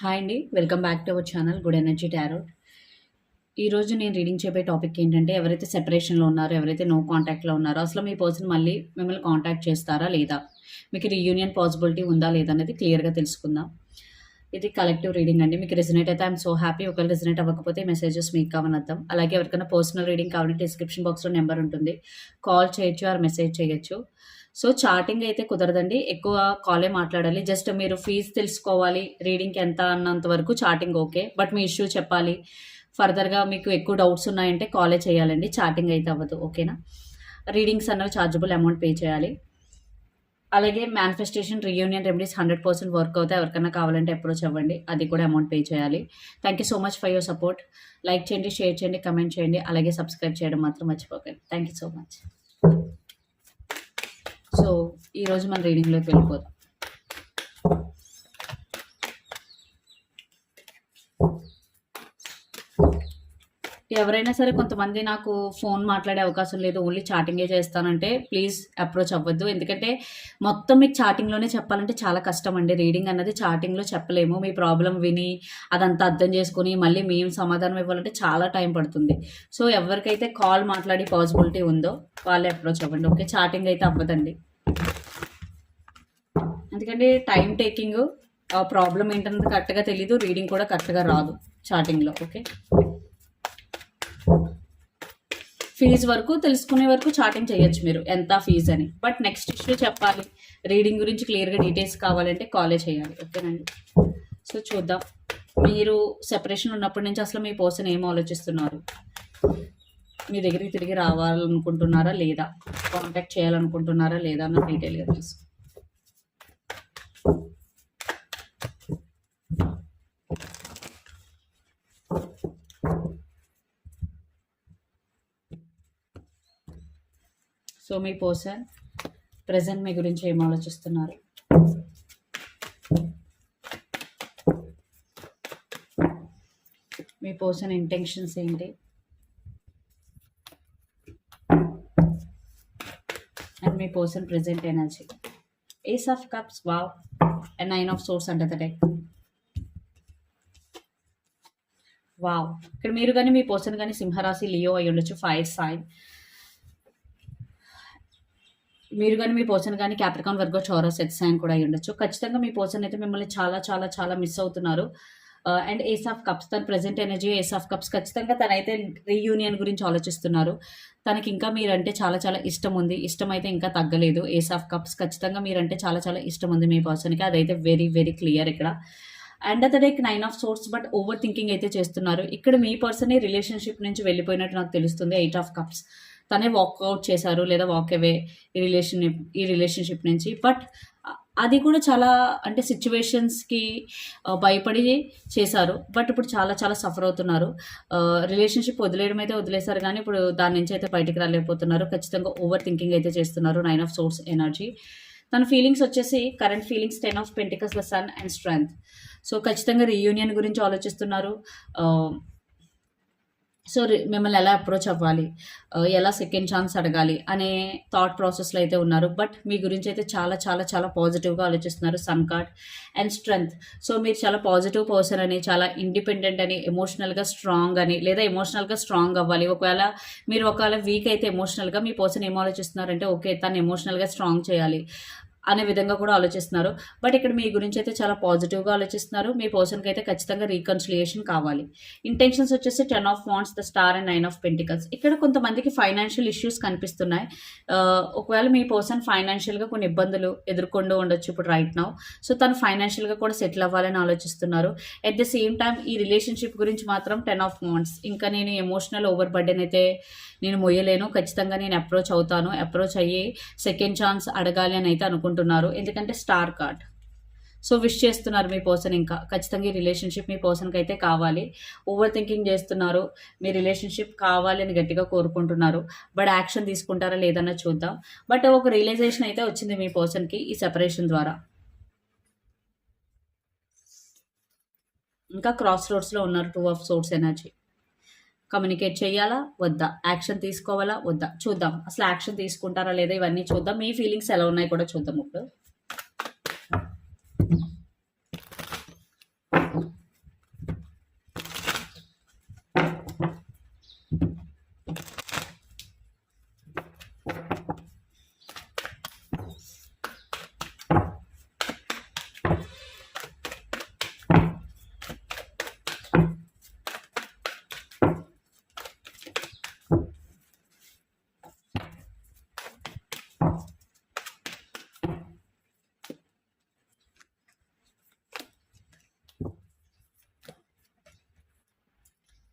Hi అండి. Welcome back to our channel good energy tarot. ఈరోజు నేను రీడింగ్ చెప్పే టాపిక్ ఏంటంటే ఎవరైతే సెపరేషన్లో ఉన్నారో ఎవరైతే నో కాంటాక్ట్లో ఉన్నారో అసలు మీ పర్సన్ మళ్ళీ మిమ్మల్ని కాంటాక్ట్ చేస్తారా లేదా? మీకు రీయూనియన్ పాసిబిలిటీ ఉందా లేదా అనేది క్లియర్గా తెలుసుకుందాం. ఇది కలెక్టివ్ రీడింగ్ అండి. మీకు రెజినేట్ అయితే ఐఎమ్ సో హ్యాపీ. ఒకవేళ రెజినేట్ అవ్వకపోతే మెసేజెస్ మీకు కావని అర్థం అలాగే ఎవరికైనా పర్సనల్ రీడింగ్ కావాలంటే డిస్క్రిప్షన్ బాక్స్లో నెంబర్ ఉంటుంది. కాల్ చేయొచ్చు ఆర్ మెసేజ్ చేయొచ్చు. సో చాటింగ్ అయితే కుదరదండి. ఎక్కువ కాలే మాట్లాడాలి. జస్ట్ మీరు ఫీజు తెలుసుకోవాలి. రీడింగ్కి ఎంత అన్నంత వరకు చాటింగ్ ఓకే. బట్ మీ ఇష్యూ చెప్పాలి. ఫర్దర్గా మీకు ఎక్కువ డౌట్స్ ఉన్నాయంటే కాలే చేయాలండి. చాటింగ్ అయితే అవ్వదు. ఓకేనా? రీడింగ్స్ అన్నవి ఛార్జబుల్ అమౌంట్ పే చేయాలి. అలాగే manifestation reunion remedies hundred percent work అవుతాయి ఎవరికైనా కావాలంటే అప్రోచ్ అవ్వండి. అది కూడా అమౌంట్ పే చేయాలి. Thank you so much for your support like చేయండి షేర్ చేయండి కమెంట్ చేయండి. అలాగే సబ్స్క్రైబ్ చేయడం మాత్రం మర్చిపోకండి. థ్యాంక్ యూ సో మచ్ ఈరోజు మన రీడింగ్లోకి వెళ్ళిపోదాం. ఎవరైనా సరే కొంతమంది నాకు ఫోన్ మాట్లాడే అవకాశం లేదు ఓన్లీ చాటింగే చేస్తానంటే ప్లీజ్ అప్రోచ్ అవ్వద్దు. ఎందుకంటే మొత్తం మీకు చాటింగ్లోనే చెప్పాలంటే చాలా కష్టం అండి. రీడింగ్ అన్నది చాటింగ్లో చెప్పలేము. మీ ప్రాబ్లం విని అదంతా అర్థం చేసుకుని మళ్ళీ మేము సమాధానం ఇవ్వాలంటే చాలా టైం పడుతుంది. సో ఎవరికైతే కాల్ మాట్లాడే పాసిబిలిటీ ఉందో వాళ్ళే అప్రోచ్ అవ్వండి. ఓకే చాటింగ్ అయితే అవ్వదండి. ఎందుకంటే టైం టేకింగ్ ప్రాబ్లం ఏంటన్నది కరెక్ట్గా తెలీదు రీడింగ్ కూడా కరెక్ట్గా రాదు చాటింగ్లో ఓకే ఫీజ్ వరకు తెలుసుకునే వరకు చాటింగ్ చేయొచ్చు మీరు ఎంత ఫీజ్ అని. బట్ నెక్స్ట్ ఇష్యూ చెప్పాలి రీడింగ్ గురించి క్లియర్గా డీటెయిల్స్ కావాలంటే కాలే చేయాలి ఓకేనండి? సో చూద్దాం. మీరు సెపరేషన్ ఉన్నప్పటి నుంచి అసలు మీ పర్సన్ ఏం ఆలోచిస్తున్నారు? మీ దగ్గరికి తిరిగి రావాలనుకుంటున్నారా లేదా? కాంటాక్ట్ చేయాలనుకుంటున్నారా లేదా? అన్న డీటెయిల్గా తెలుసు సో మీ పర్సన్ ప్రజెంట్ మీ గురించి ఏం ఆలోచిస్తున్నారు? మీ పర్సన్ ఇంటెన్షన్స్ ఏంటి? And me person present energy. Ace of cups wow. And nine of swords under the deck wow ఇక్కడ మీరు కానీ మీ పర్సన్ కానీ సింహరాశి లియో అయి ఉండొచ్చు ఫైర్ సైన్ మీరు కానీ మీ పర్సన్ కానీ Capricorn Virgo Taurus earth sign కూడా అయి ఉండొచ్చు. ఖచ్చితంగా మీ పర్సన్ అయితే మిమ్మల్ని చాలా చాలా చాలా మిస్ అవుతున్నారు. అండ్ ఏస్ ఆఫ్ కప్స్ తన present energy ace of cups ఖచ్చితంగా తనైతే రీయూనియన్ గురించి ఆలోచిస్తున్నారు. తనకి ఇంకా మీరంటే చాలా చాలా ఇష్టం ఉంది. ఇష్టం అయితే ఇంకా తగ్గలేదు. ఏస్ ఆఫ్ కప్స్ ఖచ్చితంగా మీరంటే చాలా చాలా ఇష్టం ఉంది మీ పర్సన్కి అదైతే వెరీ వెరీ క్లియర్ ఇక్కడ. And at deck nine of swords but overthinking అయితే చేస్తున్నారు. ఇక్కడ మీ పర్సనే రిలేషన్షిప్ నుంచి వెళ్ళిపోయినట్టు నాకు తెలుస్తుంది ఎయిట్ ఆఫ్ కప్స్ తనే వాక్అవుట్ చేశారు లేదా వాక్ అవే ఈ రిలేషన్ ఈ రిలేషన్షిప్ నుంచి. బట్ అది కూడా చాలా అంటే సిచ్యువేషన్స్కి భయపడి చేశారు. బట్ ఇప్పుడు చాలా చాలా సఫర్ అవుతున్నారు. రిలేషన్షిప్ వదిలేయడం అయితే వదిలేశారు కానీ ఇప్పుడు దాని నుంచి అయితే బయటికి రాలేకపోతున్నారు. ఖచ్చితంగా ఓవర్ థింకింగ్ అయితే చేస్తున్నారు. నైన్ ఆఫ్ సోర్స్ ఎనర్జీ తన ఫీలింగ్స్ వచ్చేసి current feelings ten of pentacles the sun and strength so ఖచ్చితంగా రీయూనియన్ గురించి ఆలోచిస్తున్నారు. సో మిమ్మల్ని ఎలా అప్రోచ్ అవ్వాలి? ఎలా సెకండ్ ఛాన్స్ అడగాలి? అనే థాట్ ప్రాసెస్లో అయితే ఉన్నారు. బట్ మీ గురించి అయితే చాలా చాలా చాలా పాజిటివ్గా ఆలోచిస్తున్నారు sun card and strength. So మీరు చాలా పాజిటివ్ పర్సన్ అని చాలా ఇండిపెండెంట్ అని ఎమోషనల్గా స్ట్రాంగ్ అని లేదా ఎమోషనల్గా స్ట్రాంగ్ అవ్వాలి. ఒకవేళ మీరు ఒకవేళ వీక్ అయితే ఎమోషనల్గా మీ పర్సన్ ఏం ఆలోచిస్తున్నారంటే ఓకే తను ఎమోషనల్గా స్ట్రాంగ్ చేయాలి. అనే విధంగా కూడా ఆలోచిస్తున్నారు. బట్ ఇక్కడ మీ గురించి అయితే చాలా పాజిటివ్గా ఆలోచిస్తున్నారు. మీ పర్సన్కి అయితే ఖచ్చితంగా రీకన్సిలియేషన్ కావాలి. ఇంటెన్షన్స్ వచ్చేసి ten of wands the star and nine of pentacles ఇక్కడ కొంతమందికి ఫైనాన్షియల్ ఇష్యూస్ కనిపిస్తున్నాయి. ఒకవేళ మీ పర్సన్ ఫైనాన్షియల్గా కొన్ని ఇబ్బందులు ఎదుర్కొంటూ ఉండొచ్చు ఇప్పుడు రైట్ నౌ సో తను ఫైనాన్షియల్గా కూడా సెటిల్ అవ్వాలని ఆలోచిస్తున్నారు. అట్ ద సేమ్ టైం ఈ రిలేషన్షిప్ గురించి మాత్రం టెన్ ఆఫ్ వాన్స్ ఇంకా నేను ఎమోషనల్ ఓవర్ బర్డెన్ అయితే నేను మొయ్యలేను. ఖచ్చితంగా నేను అప్రోచ్ అవుతాను. అప్రోచ్ అయ్యి సెకండ్ ఛాన్స్ అడగాలి అని అయితే అనుకుంటున్నాను. అనుకుంటున్నారు. ఎందుకంటే స్టార్ కార్డ్. సో విష్ చేస్తున్నారు మీ పర్సన్ ఇంకా. ఖచ్చితంగా ఈ రిలేషన్షిప్ మీ పర్సన్కి అయితే కావాలి. ఓవర్ థింకింగ్ చేస్తున్నారు. మీ రిలేషన్షిప్ కావాలి అని గట్టిగా కోరుకుంటున్నారు. బట్ యాక్షన్ తీసుకుంటారా లేదన్నా చూద్దాం. బట్ ఒక రియలైజేషన్ అయితే వచ్చింది మీ పర్సన్కి ఈ సెపరేషన్ ద్వారా. ఇంకా క్రాస్ రోడ్స్లో ఉన్నారు. Two of swords energy. Communicate చేయాలా? వద్దా. యాక్షన్ తీసుకోవాలా? వద్దా. చూద్దాం. అసలు యాక్షన్ తీసుకుంటారా లేదా? ఇవన్నీ చూద్దాం. మీ ఫీలింగ్స్ ఎలా ఉన్నాయి కూడా చూద్దాం ఇప్పుడు.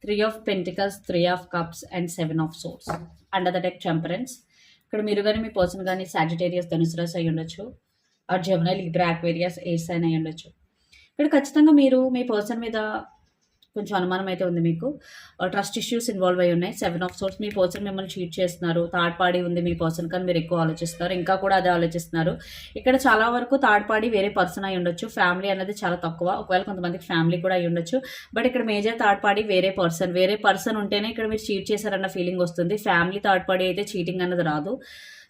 Three of pentacles three of cups and seven of swords. Under the deck temperance ఇక్కడ మీరు కానీ మీ పర్సన్ కానీ సాజిటేరియస్ ధనుసురాస్ అయి ఉండొచ్చు. Or Gemini Libra Aquarius airs అయిన అయి ఉండొచ్చు. ఇక్కడ ఖచ్చితంగా మీరు మీ పర్సన్ మీద కొంచెం అనుమానం అయితే ఉంది మీకు. ట్రస్ట్ ఇష్యూస్ ఇన్వాల్వ్ అయి ఉన్నాయి. సెవెన్ ఆఫ్ సోర్స్ మీ పర్సన్ మిమ్మల్ని చీట్ చేస్తున్నారు. థర్డ్ పార్టీ ఉంది మీ పర్సన్ కానీ మీరు ఎక్కువ ఆలోచిస్తున్నారు. ఇంకా కూడా అదే ఆలోచిస్తున్నారు. ఇక్కడ చాలా వరకు థర్డ్ పార్టీ వేరే పర్సన్ అయి ఉండొచ్చు. ఫ్యామిలీ అనేది చాలా తక్కువ. ఒకవేళ కొంతమందికి ఫ్యామిలీ కూడా అయి ఉండొచ్చు. బట్ ఇక్కడ మేజర్ థర్డ్ పార్టీ వేరే పర్సన్ వేరే పర్సన్ ఉంటేనే ఇక్కడ మీరు చీట్ చేశారన్న ఫీలింగ్ వస్తుంది. ఫ్యామిలీ థర్డ్ పార్టీ అయితే చీటింగ్ అన్నది రాదు.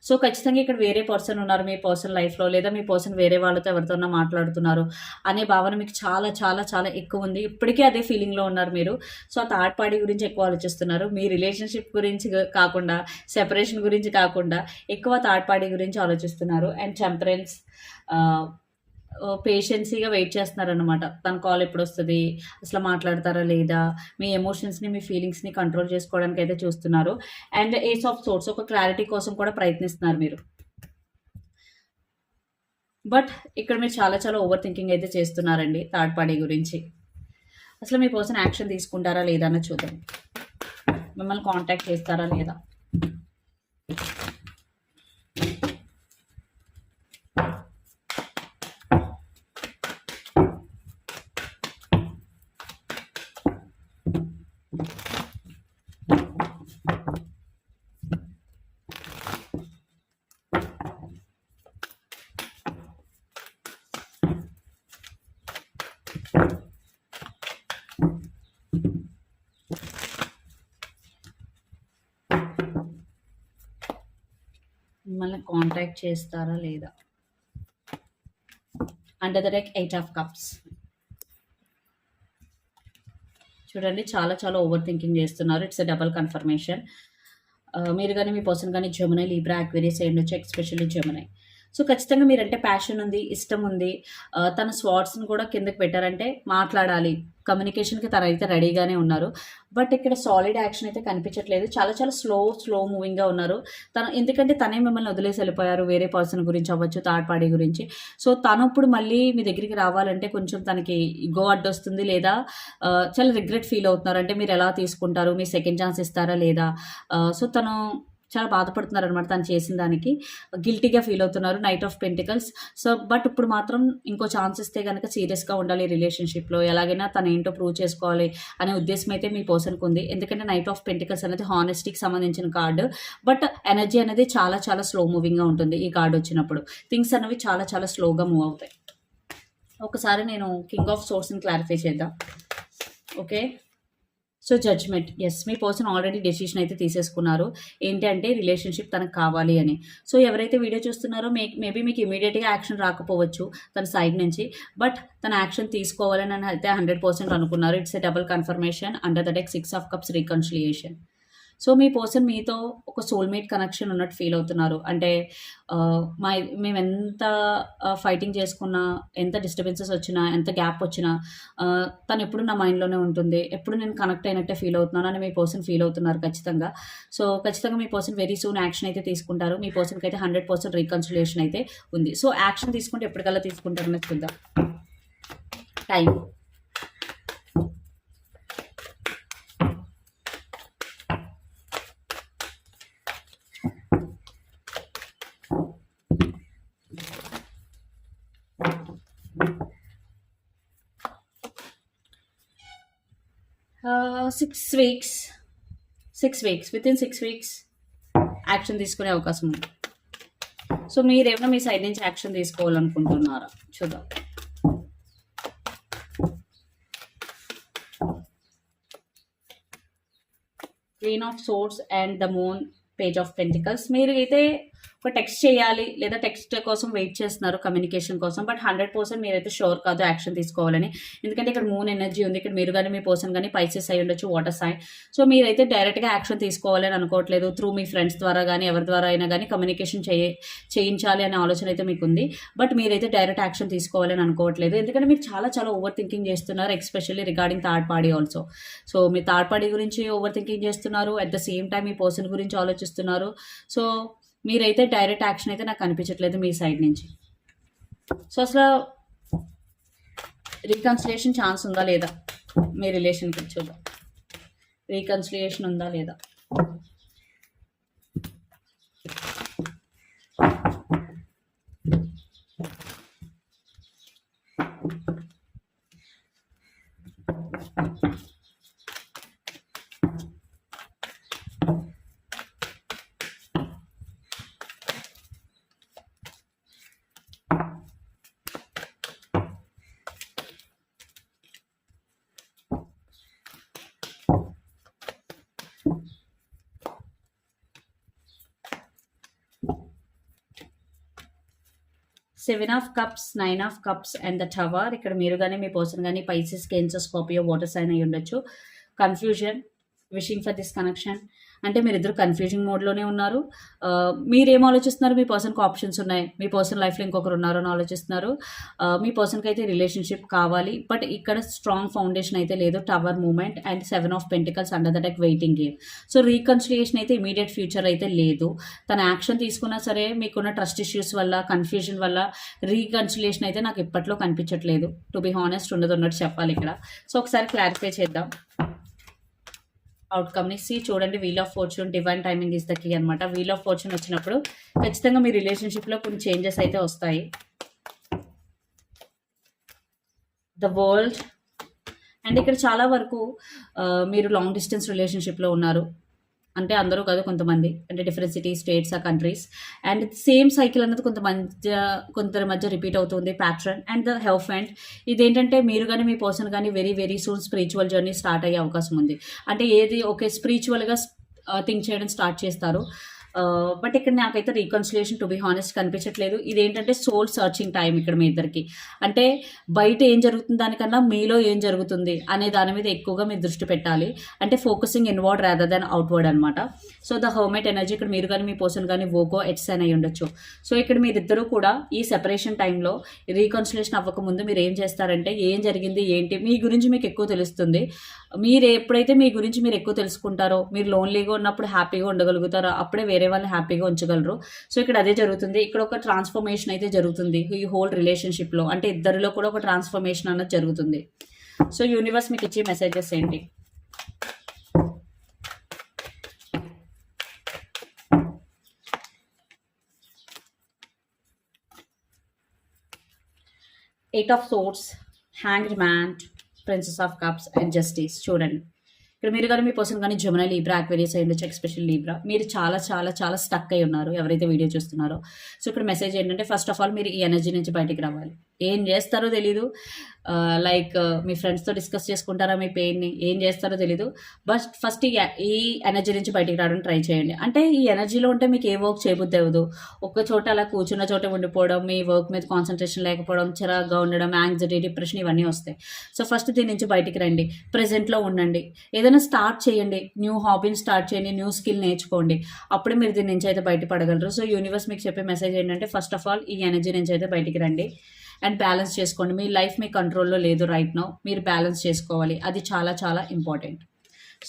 సో ఖచ్చితంగా ఇక్కడ వేరే పర్సన్ ఉన్నారు మీ పర్సన్ లైఫ్లో లేదా మీ పర్సన్ వేరే వాళ్ళతో ఎవరితోనో మాట్లాడుతున్నారు అనే భావన మీకు చాలా చాలా చాలా ఎక్కువ ఉంది. ఇప్పటికే అదే ఫీలింగ్లో ఉన్నారు మీరు. సో ఆ థర్డ్ పార్టీ గురించి ఎక్కువ ఆలోచిస్తున్నారు. మీ రిలేషన్షిప్ గురించి కాకుండా సెపరేషన్ గురించి కాకుండా ఎక్కువ థర్డ్ పార్టీ గురించి ఆలోచిస్తున్నారు. అండ్ టెంపరెన్స్ పేషెన్సీగా వెయిట్ చేస్తున్నారనమాట తన కాల్ ఎప్పుడు వస్తుంది అసలు మాట్లాడతారా లేదా? మీ ఎమోషన్స్ని మీ ఫీలింగ్స్ని కంట్రోల్ చేసుకోవడానికి అయితే చూస్తున్నారు. అండ్ ఏస్ ఆఫ్ సోర్స్ ఒక క్లారిటీ కోసం కూడా ప్రయత్నిస్తున్నారు మీరు. బట్ ఇక్కడ మీరు చాలా చాలా ఓవర్ థింకింగ్ అయితే చేస్తున్నారండి థర్డ్ పార్టీ గురించి. అసలు మీ పర్సన్ యాక్షన్ తీసుకుంటారా లేదా అని చూద్దాం. మిమ్మల్ని కాంటాక్ట్ చేస్తారా లేదా? మిమ్మల్ని కాంటాక్ట్ చేస్తారా లేదా? Under the deck eight of cups చూడండి చాలా చాలా ఓవర్ థింకింగ్ చేస్తున్నారు ఇట్స్ ఎ డబల్ కన్ఫర్మేషన్ మీరు కానీ మీ పర్సన్ కానీ జమునై లీబ్రా అక్వేరియస్ అయ్యి ఉండొచ్చు ఎక్స్పెషల్లీ జమునై సో ఖచ్చితంగా మీరంటే ప్యాషన్ ఉంది ఇష్టం ఉంది. తన స్వాట్స్ని కూడా కిందకి పెట్టారంటే మాట్లాడాలి. కమ్యూనికేషన్కి తన అయితే రెడీగానే ఉన్నారు. బట్ ఇక్కడ సాలిడ్ యాక్షన్ అయితే కనిపించట్లేదు. చాలా చాలా స్లో స్లో మూవింగ్గా ఉన్నారు. తను ఎందుకంటే తనే మిమ్మల్ని వదిలేసి వెళ్ళిపోయారు. వేరే పర్సన్ గురించి అవ్వచ్చు థర్డ్ పార్టీ గురించి. సో తను ఇప్పుడు మళ్ళీ మీ దగ్గరికి రావాలంటే కొంచెం తనకి గో అడ్డొస్తుంది లేదా చాలా రిగ్రెట్ ఫీల్ అవుతున్నారు. అంటే మీరు ఎలా తీసుకుంటారు? మీ సెకండ్ ఛాన్స్ ఇస్తారా లేదా? సో తను చాలా బాధపడుతున్నారు అనమాట తను చేసిన దానికి. గిల్టీగా ఫీల్ అవుతున్నారు knight of pentacles so but ఇప్పుడు మాత్రం ఇంకో ఛాన్స్ ఇస్తే కనుక సీరియస్గా ఉండాలి రిలేషన్షిప్లో ఎలాగైనా తను ఏంటో ప్రూవ్ చేసుకోవాలి అనే ఉద్దేశం అయితే మీ పర్సన్కి ఉంది. ఎందుకంటే నైట్ ఆఫ్ పెంటికల్స్ అనేది హానెస్టీకి సంబంధించిన కార్డు బట్ ఎనర్జీ అనేది చాలా చాలా స్లో మూవింగ్గా ఉంటుంది ఈ కార్డు వచ్చినప్పుడు. థింగ్స్ అనేవి చాలా చాలా స్లోగా మూవ్ అవుతాయి. ఒకసారి నేను కింగ్ ఆఫ్ సోర్స్ని క్లారిఫై చేద్దాం. ఓకే సో జడ్జ్మెంట్ ఎస్ మీ పర్సన్ ఆల్రెడీ డెసిషన్ అయితే తీసేసుకున్నారు. ఏంటంటే రిలేషన్షిప్ తనకు కావాలి అని. సో ఎవరైతే వీడియో చూస్తున్నారో మే మేబీ మీకు ఇమీడియట్గా యాక్షన్ రాకపోవచ్చు తన సైడ్ నుంచి. బట్ తన యాక్షన్ తీసుకోవాలని అయితే హండ్రెడ్ పర్సెంట్ అనుకున్నారు. It's a double confirmation under the deck six of cups reconciliation so me person మీతో ఒక సోల్మేట్ కనెక్షన్ ఉన్నట్టు ఫీల్ అవుతున్నారు. అంటే మా మేము ఎంత ఫైటింగ్ చేసుకున్నా ఎంత డిస్టర్బెన్సెస్ వచ్చినా ఎంత గ్యాప్ వచ్చినా తను ఎప్పుడు నా మైండ్లోనే ఉంటుంది. ఎప్పుడు నేను కనెక్ట్ అయినట్టే ఫీల్ అవుతున్నాను అని మీ పర్సన్ ఫీల్ అవుతున్నారు ఖచ్చితంగా. సో ఖచ్చితంగా మీ పర్సన్ వెరీ సూన్ యాక్షన్ అయితే తీసుకుంటారు. మీ పర్సన్కి అయితే హండ్రెడ్ పర్సెంట్ రీకన్సిలేషన్ అయితే ఉంది. సో యాక్షన్ తీసుకుంటే ఎప్పటికల్లా తీసుకుంటారని చూద్దాం. Time six weeks six weeks within six weeks action తీసుకునే అవకాశం ఉంది. సో మీరేమైనా మీ సైడ్ నుంచి యాక్షన్ తీసుకోవాలనుకుంటున్నారా? చూద్దాం. Queen of swords and the moon page of pentacles మీరు అయితే ఒక టెక్స్ట్ చేయాలి లేదా టెక్స్ట్ కోసం వెయిట్ చేస్తున్నారు కమ్యూనికేషన్ కోసం బట్ హండ్రెడ్ పర్సెంట్ మీరైతే షోర్ కాదు యాక్షన్ తీసుకోవాలని. ఎందుకంటే ఇక్కడ మూన్ ఎనర్జీ ఉంది ఇక్కడ మీరు కానీ మీ పర్సన్ కానీ పైసెస్ అయి ఉండొచ్చు వాటర్ సైన్ సో మీరైతే డైరెక్ట్గా యాక్షన్ తీసుకోవాలని అనుకోవట్లేదు త్రూ మీ ఫ్రెండ్స్ ద్వారా కానీ ఎవరి ద్వారా అయినా కానీ కమ్యూనికేషన్ చేయ చేయించాలి అనే ఆలోచన అయితే మీకు ఉంది బట్ మీరైతే డైరెక్ట్ యాక్షన్ తీసుకోవాలని అనుకోవట్లేదు. ఎందుకంటే మీరు చాలా చాలా ఓవర్ థింకింగ్ చేస్తున్నారు especially regarding third party also so మీ థర్డ్ పార్టీ గురించి ఓవర్ థింకింగ్ చేస్తున్నారు అట్ ద సేమ్ టైం మీ పర్సన్ గురించి ఆలోచిస్తున్నారు. సో మీరైతే డైరెక్ట్ యాక్షన్ అయితే నాకు అనిపించట్లేదు మీ సైడ్ నుంచి. సో అసలు రీకన్సిలేషన్ ఛాన్స్ ఉందా లేదా? మీ రిలేషన్కి చూద్దాం. రీకన్సిలియేషన్ ఉందా లేదా? Seven of cups nine of cups and the tower. ఇక్కడ మీరు కానీ మీ పర్సన్ కానీ Pisces Cancer Scorpio water sign అయి ఉండొచ్చు confusion. Wishing for this connection అంటే మీరు ఇద్దరు కన్ఫ్యూజింగ్ మోడ్లోనే ఉన్నారు. మీరేం ఆలోచిస్తున్నారు? మీ పర్సన్కి ఆప్షన్స్ ఉన్నాయి. మీ పర్సన్ లైఫ్లో ఇంకొకరు ఉన్నారు అని ఆలోచిస్తున్నారు. మీ పర్సన్కి అయితే రిలేషన్షిప్ కావాలి. బట్ ఇక్కడ స్ట్రాంగ్ ఫౌండేషన్ అయితే లేదు. Tower moment and seven of pentacles under the deck waiting game so reconciliation అయితే ఇమీడియట్ ఫ్యూచర్ అయితే లేదు. తన యాక్షన్ తీసుకున్నా సరే మీకున్న ట్రస్ట్ ఇష్యూస్ వల్ల కన్ఫ్యూజన్ వల్ల రీకన్సిలియేషన్ అయితే నాకు ఇప్పట్లో కనిపించట్లేదు. టు బి హానెస్ట్ ఉన్నది ఉన్నట్టు చెప్పాలి ఇక్కడ. సో ఒకసారి క్లారిఫై చేద్దాం. అవుట్కమ్ని సి చూడండి wheel of fortune divine timing is the key అనమాట వీల్ ఆఫ్ ఫార్చ్యూన్ వచ్చినప్పుడు ఖచ్చితంగా మీ రిలేషన్షిప్లో కొన్ని చేంజెస్ అయితే వస్తాయి. ద వరల్డ్ అండ్ ఇక్కడ చాలా వరకు uh, మీరు లాంగ్ డిస్టెన్స్ రిలేషన్షిప్లో ఉన్నారు. అంటే అందరూ కాదు కొంతమంది. అంటే డిఫరెంట్ సిటీస్ స్టేట్స్ ఆ కంట్రీస్ అండ్ సేమ్ సైకిల్ అన్నది కొంత మధ్య కొందరి మధ్య రిపీట్ అవుతుంది pattern and the help and ఇదేంటంటే మీరు కానీ మీ పర్సన్ కానీ very very soon spiritual journey start అయ్యే అవకాశం ఉంది. అంటే ఏది ఓకే స్పిరిచువల్గా థింక్ చేయడం స్టార్ట్ చేస్తారు. బట్ ఇక్కడ నాకైతే రీకన్సిలేషన్ టు బి హానెస్ట్ కనిపించట్లేదు. ఇదేంటంటే సోల్ సర్చింగ్ టైం ఇక్కడ మీ ఇద్దరికి. అంటే బయట ఏం జరుగుతుంది దానికన్నా మీలో ఏం జరుగుతుంది అనే దాని మీద ఎక్కువగా మీరు దృష్టి పెట్టాలి. అంటే focusing inward rather than outward అనమాట సో ద హోమేట్ ఎనర్జీ ఇక్కడ మీరు కానీ మీ పర్సన్ కానీ వోకో ఎట్సైన్ అని అయి ఉండొచ్చు. సో ఇక్కడ మీరిద్దరూ కూడా ఈ సెపరేషన్ టైంలో రీకన్సిలేషన్ అవ్వకముందు మీరు ఏం చేస్తారంటే ఏం జరిగింది ఏంటి మీ గురించి మీకు ఎక్కువ తెలుస్తుంది. మీరు ఎప్పుడైతే మీ గురించి మీరు ఎక్కువ తెలుసుకుంటారో మీరు లోన్లీగా ఉన్నప్పుడు హ్యాపీగా ఉండగలుగుతారో అప్పుడే వేరే వాళ్ళని హ్యాపీగా ఉంచగలరు. సో ఇక్కడ అదే జరుగుతుంది. ఇక్కడ ఒక ట్రాన్స్ఫర్మేషన్ అయితే జరుగుతుంది. ఈ హోల్ రిలేషన్షిప్లో అంటే ఇద్దరిలో కూడా ఒక ట్రాన్స్ఫర్మేషన్ అన్నది జరుగుతుంది. సో యూనివర్స్ మీకు ఇచ్చే మెసేజెస్ ఏంటి? Eight of swords hanged man princess of cups and justice చూడండి. ఇక్కడ మీరు కానీ మీ పర్సన్ కానీ జమున లీబ్రా అక్వేరియస్ అయ్యి ఉండొచ్చు ఎక్స్పెషల్ లీబ్రా మీరు చాలా చాలా చాలా స్టక్ అయి ఉన్నారు ఎవరైతే వీడియో చూస్తున్నారో. సో ఇక్కడ మెసేజ్ ఏంటంటే ఫస్ట్ ఆఫ్ ఆల్ మీరు ఈ ఎనర్జీ నుంచి బయటికి రావాలి. ఏం చేస్తారో తెలీదు. లైక్ మీ ఫ్రెండ్స్తో డిస్కస్ చేసుకుంటారా మీ పెయిన్ని ఏం చేస్తారో తెలీదు. బట్ ఫస్ట్ ఈ ఎనర్జీ నుంచి బయటికి రావడం ట్రై చేయండి. అంటే ఈ ఎనర్జీలో ఉంటే మీకు ఏ వర్క్ చేయబుద్ది అవ్వదు. ఒక్క చోట అలా కూర్చున్న చోట ఉండిపోవడం మీ వర్క్ మీద కాన్సన్ట్రేషన్ లేకపోవడం చిరాగ్గా ఉండడం యాంగ్జైటీ డిప్రెషన్ ఇవన్నీ వస్తాయి. సో ఫస్ట్ దీని నుంచి బయటికి రండి. ప్రెజెంట్లో ఉండండి. ఏదైనా స్టార్ట్ చేయండి. న్యూ హాబీని స్టార్ట్ చేయండి. న్యూ స్కిల్ నేర్చుకోండి. అప్పుడే మీరు దీని నుంచి అయితే బయటపడగలరు. సో యూనివర్స్ మీకు చెప్పే మెసేజ్ ఏంటంటే ఫస్ట్ ఆఫ్ ఆల్ ఈ ఎనర్జీ నుంచి అయితే బయటికి రండి. అండ్ బ్యాలెన్స్ చేసుకోండి. మీ లైఫ్ మీ కంట్రోల్లో లేదు రైట్ నో మీరు బ్యాలెన్స్ చేసుకోవాలి. అది చాలా చాలా ఇంపార్టెంట్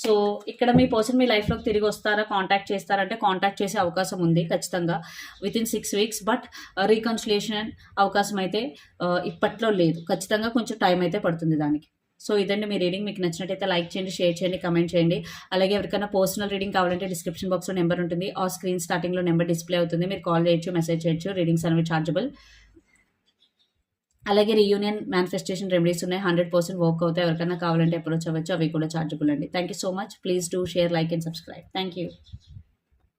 సో ఇక్కడ మీ పర్సన్ మీ లైఫ్లోకి తిరిగి వస్తారా కాంటాక్ట్ చేస్తారంటే కాంటాక్ట్ చేసే అవకాశం ఉంది ఖచ్చితంగా. Within six weeks but reconciliation అవకాశం అయితే uh, ఇప్పట్లో లేదు. ఖచ్చితంగా కొంచెం టైం అయితే పడుతుంది దానికి. సో ఇదండి మీ రీడింగ్ మీకు నచ్చినట్టయితే లైక్ చేయండి షేర్ చేయండి కమెంట్ చేయండి. అలాగే ఎవరికైనా పర్సనల్ రీడింగ్ కావాలంటే డిస్క్రిప్షన్ బాక్స్లో నెంబర్ ఉంటుంది. ఆ స్క్రీన్ స్టార్టింగ్లో నెంబర్ డిస్ప్లే అవుతుంది. మీరు కాల్ చేయొచ్చు మెసేజ్ చేయొచ్చు. రీడింగ్స్ అనేవి చార్జబుల్ అలాగే రీయూనియన్ మేనిఫెస్టేషన్ రెమెడీస్ ఉన్నాయి. హండ్రెడ్ పర్సెంట్ వర్క్ అవుతాయి. ఎవరికైనా కావాలంటే అప్రోచ్ అవ్వచ్చు అవి కూడా చార్జబుల్ అండి. Thank you so much please do share like and subscribe thank you